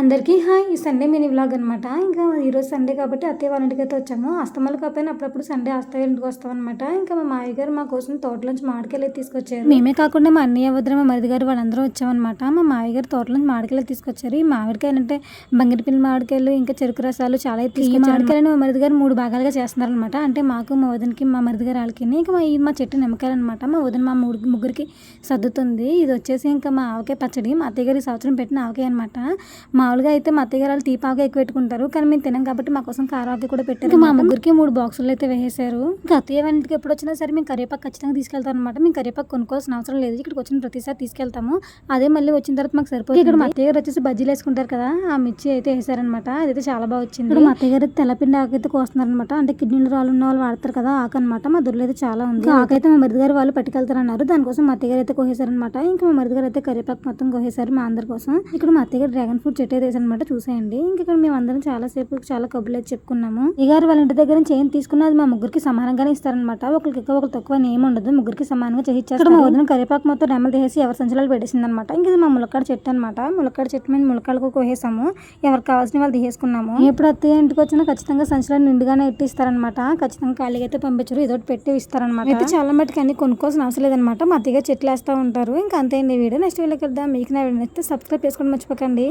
అందరికీ హాయ్. ఈ Sunday mini vlog అనమాట ఇంకా ఈరోజు సండే కాబట్టి అత్తయ్య వాళ్ళ ఇంటికి అయితే వచ్చాము. అస్తమాలు కాకపోయినా అప్పుడప్పుడు సండే అత్తయ్య ఇంటికి వస్తాం అనమాట ఇంకా మా మాయ గారు మా కోసం తోటలోంచి మామిడికాయలు అయితే తీసుకొచ్చారు. మేమే కాకుండా మా అన్నయ్య వద్ద మా మరిది గారు వాళ్ళందరూ వచ్చామన్నమాట మా మాయ గారు తోటలోంచి మామిడికాయలు తీసుకొచ్చారు. ఈ మామిడికాయలు అంటే బంగిరిపిల్లి మామిడికాయలు ఇంకా చెరుకు రసాలు చాలా అయితే ఈ మామిడికాయలను మా మరిది గారు మూడు భాగాలుగా చేస్తున్నారు అనమాట అంటే మాకు మా వదినకి మా మరిది గారు వాళ్ళకి ఇంకా మా ఈ మా చెట్టు నిమ్మకాయలు అనమాట మా వదిన మా మూడు ముగ్గురికి సర్దుతుంది. ఇది వచ్చేసి ఇంకా మా ఆవకాయ పచ్చడి. మా అత్తయ్య గారు ఈ సంవత్సరం పెట్టిన ఆవకాయ అనమాట మామూలుగా అయితే మా అత్తయ్య గారు వాళ్ళు తీపాగా ఎక్కువ పెట్టుకుంటారు. కానీ మేము తినాం కాబట్టి మా కోసం కారాకి కూడా పెట్టారు మా ముగ్గురికి మూడు బాక్సులు అయితే వేసేసారు ఇంకా అత్తయ్య ఇంటికి ఎప్పుడు వచ్చినా సరే మేము కరివేపాకు ఖచ్చితంగా తీసుకెళ్తాం అనమాట మేము కరివేపాకు కొనుక్కోవాల్సిన అవసరం లేదు. ఇక్కడికి వచ్చిన ప్రతిసారి తీసుకెళ్తాము. అదే మళ్ళీ వచ్చిన తర్వాత మాకు సరిపోతుంది. ఇక్కడ మా అత్తయ్య గారు వచ్చేసి బజ్జీలు వేసుకుంటారు కదా ఆ మిర్చి అయితే వేసారనమాట అదైతే చాలా బాగా వచ్చింది. ఇక్కడ మా అత్తయ్య గారు తెల్లపిండి ఆకు అయితే కోస్తున్నారు అనమాట అంటే కిడ్నీలు రాళ్ళు ఉన్న వాళ్ళు వాడతారు కదా ఆకు అనమాట మా దొరలు అయితే చాలా ఉంది. ఆకు అయితే మా మరిది గారు వాళ్ళు పట్టుకెళ్తారన్నారు. దానికోసం మా అత్తయ్య గారు అయితే కోసేసారనమాట ఇంకా మా మరిది గారు అయితే కరివేపాకు మొత్తం కోసేసారు మా అందరి కోసం. ఇక్కడ మా అత్తయ్య గారు డ్రాగన్ ఫ్రూట్ చెట్టు అయితే వేసారనమాట చూసేయండి. ఇంకా ఇక్కడ మేము అందరం చాలా సేపు చాలా కబుర్లు అయితే చెప్పుకున్నాము. ఈ గారు వాళ్ళ ఇంటి దగ్గర ఏం తీసుకున్నా అది మా ముగ్గురికి సమానంగానే ఇస్తారనమాట ఒకరికి ఎక్కువ ఒకరు తక్కువ అని ఏమి ఉండదు. ముగ్గురికి సమానంగా చేయించారు మా వదిన కరివేపాకు మొత్తం రెమ్మలు తీసేసి ఎవరి సంచలాలు పెట్టేసింది అనమాట ఇంక ఇది మా ములక్కాడ చెట్టు అనమాట ములక్కాడ చెట్టు మీద ములక్కాడకు కోసేసాము. ఎవరికి కావాల్సిన వాళ్ళు తీసేసుకున్నాము. ఎప్పుడు అత్తయ్య ఇంటికి వచ్చినా ఖచ్చితంగా సంచలాలు నిండుగానే ఇట్టిస్తారనమాట ఖచ్చితంగా ఖాళీగా అయితే పంపించరు. ఏదో ఒకటి పెట్టి ఇస్తారనమాట అయితే చాలా మటుకు అన్ని కొనుక్కోవాల్సిన అవసరం లేదనమాట మా అత్తయ్య చెట్లు వేస్తూ ఉంటారు. ఇంకా అంతే అండి వీడియో. నెక్స్ట్ వీళ్ళకి వెళ్దాం మీకు నా వీడియో నచ్చితే సబ్స్క్రైబ్ చేసుకోవడం మర్చిపోకండి.